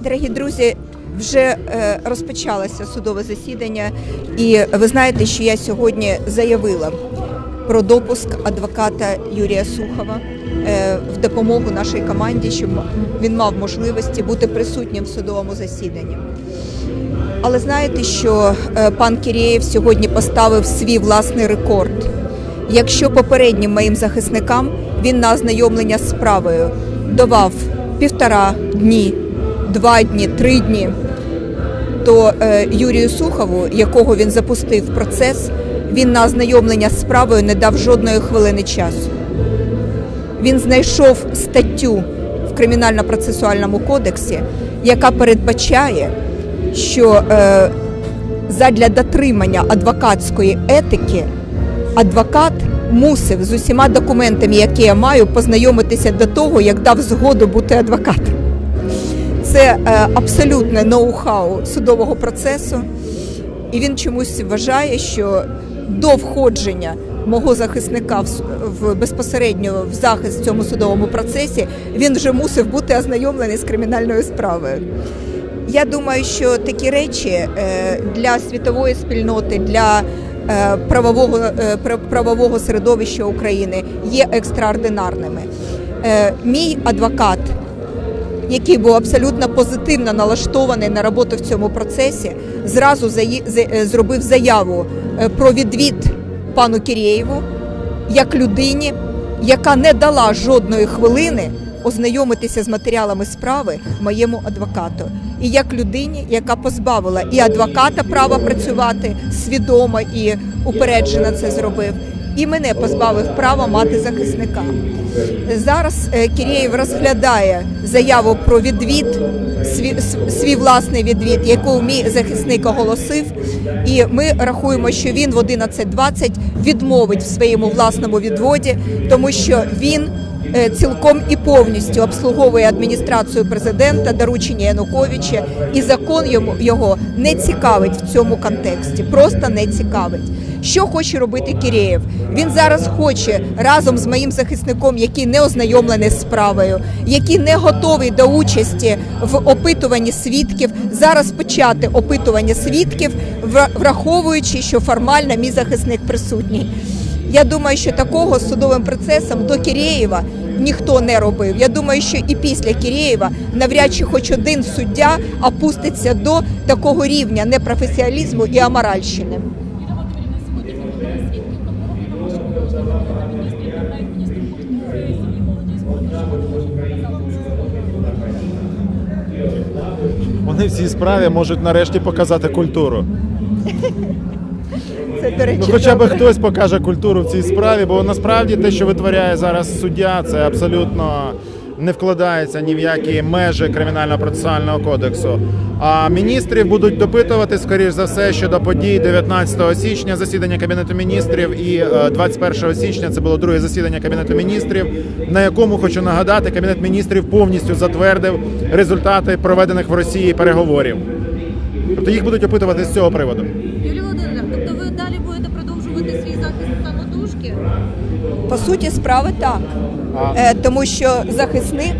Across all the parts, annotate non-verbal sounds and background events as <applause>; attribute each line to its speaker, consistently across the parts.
Speaker 1: Дорогі друзі, вже е, розпочалося судове засідання, і ви знаєте, що я сьогодні заявила про допуск адвоката Юрія Сухова е, в допомогу нашій команді, щоб він мав можливості бути присутнім в судовому засіданні. Але знаєте, що е, пан Кірєєв сьогодні поставив свій власний рекорд. Якщо попереднім моїм захисникам він на ознайомлення з справою давав півтора дні, два дні, три дні, то е, Юрію Сухову, якого він запустив процес, він на ознайомлення з справою не дав жодної хвилини часу. Він знайшов статтю в кримінально-процесуальному кодексі, яка передбачає, що е, задля дотримання адвокатської етики адвокат мусив з усіма документами, які я маю, познайомитися до того, як дав згоду бути адвокатом. Це е, абсолютне ноу-хау судового процесу, і він чомусь вважає, що до входження мого захисника в, безпосередньо в захист в цьому судовому процесі він вже мусив бути ознайомлений з кримінальною справою. Я думаю, що такі речі е, для світової спільноти, для е, правового, правового середовища України є екстраординарними. Мій адвокат, який був абсолютно позитивно налаштований на роботу в цьому процесі, зразу е, зробив заяву е, про відвід пану Кірєєву як людині, яка не дала жодної хвилини ознайомитися з матеріалами справи моєму адвокату, і як людині, яка позбавила і адвоката права працювати свідомо і упереджено це зробив, і мене позбавив права мати захисника. Зараз е, Кірєєв розглядає заяву про відвід, свій, свій власний відвід, яку мій захисник оголосив. І ми рахуємо, що він в 11.20 відмовить в своєму власному відводі, тому що він цілком і повністю обслуговує адміністрацію президента, доручення Януковича, і закон його не цікавить в цьому контексті, просто не цікавить. Що хоче робити Кірєєв? Він зараз хоче разом з моїм захисником, який не ознайомлений з справою, який не готовий до участі в опитуванні свідків, зараз почати опитування свідків, враховуючи, що формально мій захисник присутній. Я думаю, що такого судовим процесом до Кірєєва ніхто не робив. Я думаю, що і після Кірєєва навряд чи хоч один суддя опуститься до такого рівня непрофесіоналізму і аморальщини.
Speaker 2: Вони в цій справі можуть нарешті показати культуру. <laughs>
Speaker 1: Це до речі,
Speaker 2: Ну, хоча б хтось покаже культуру в цій справі, бо насправді те, що витворяє зараз суддя, це абсолютно не вкладається ні в які межі кримінального процесуального кодексу. А міністрів будуть допитувати, скоріш за все, щодо подій 19 січня засідання кабінету міністрів і е, 21 січня це було друге засідання кабінету міністрів, на якому хочу нагадати, кабінет міністрів повністю затвердив результати проведених в Росії переговорів. Тобто їх будуть опитувати з цього приводу.
Speaker 1: По суті, справи так. Е, тому що захисник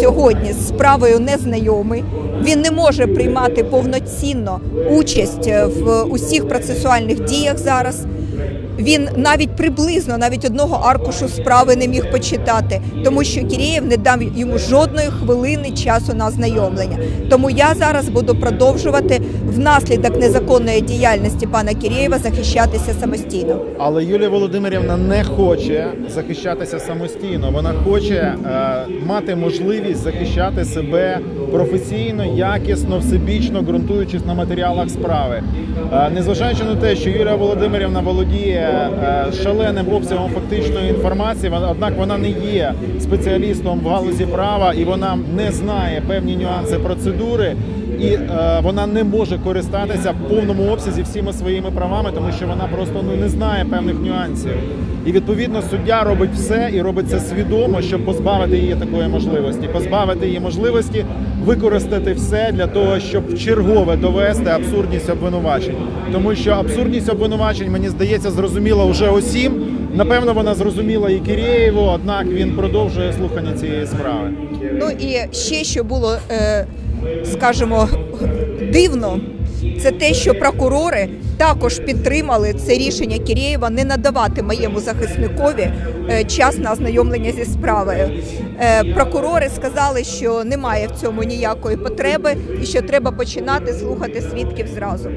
Speaker 1: сьогодні з справою не знайомий. Він не може приймати повноцінно участь е, в усіх процесуальних діях зараз. Він навіть приблизно навіть одного аркушу справи не міг почитати, тому що Кірєєв не дав йому жодної хвилини часу на ознайомлення. Тому я зараз буду продовжувати внаслідок незаконної діяльності пана Кірєєва захищатися самостійно.
Speaker 2: Але Юлія Володимирівна не хоче захищатися самостійно. Вона хоче е, мати можливість захищати себе професійно, якісно, всебічно ґрунтуючись на матеріалах справи. Е, незважаючи на те, що Юлія Володимирівна володіє е, шаленим обсягом фактичної інформації, однак вона не є спеціалістом в галузі права і вона не знає певні нюанси процедури. І е, вона не може користатися в повному обсязі всіма своїми правами, тому що вона просто ну не знає певних нюансів. І відповідно суддя робить все і робить це свідомо, щоб позбавити її такої можливості, позбавити її можливості використати все для того, щоб чергове довести абсурдність обвинувачень. Тому що абсурдність обвинувачень, мені здається, зрозуміла вже усім. Напевно, вона зрозуміла і Кирєєву, однак він продовжує слухання цієї справи.
Speaker 1: Ну і ще що було е, скажімо, дивно, це те, що прокурори також підтримали це рішення Кірєєва не надавати моєму захисникові е, час на ознайомлення зі справою. Е, Прокурори сказали, що немає в цьому ніякої потреби і що треба починати слухати свідків зразу.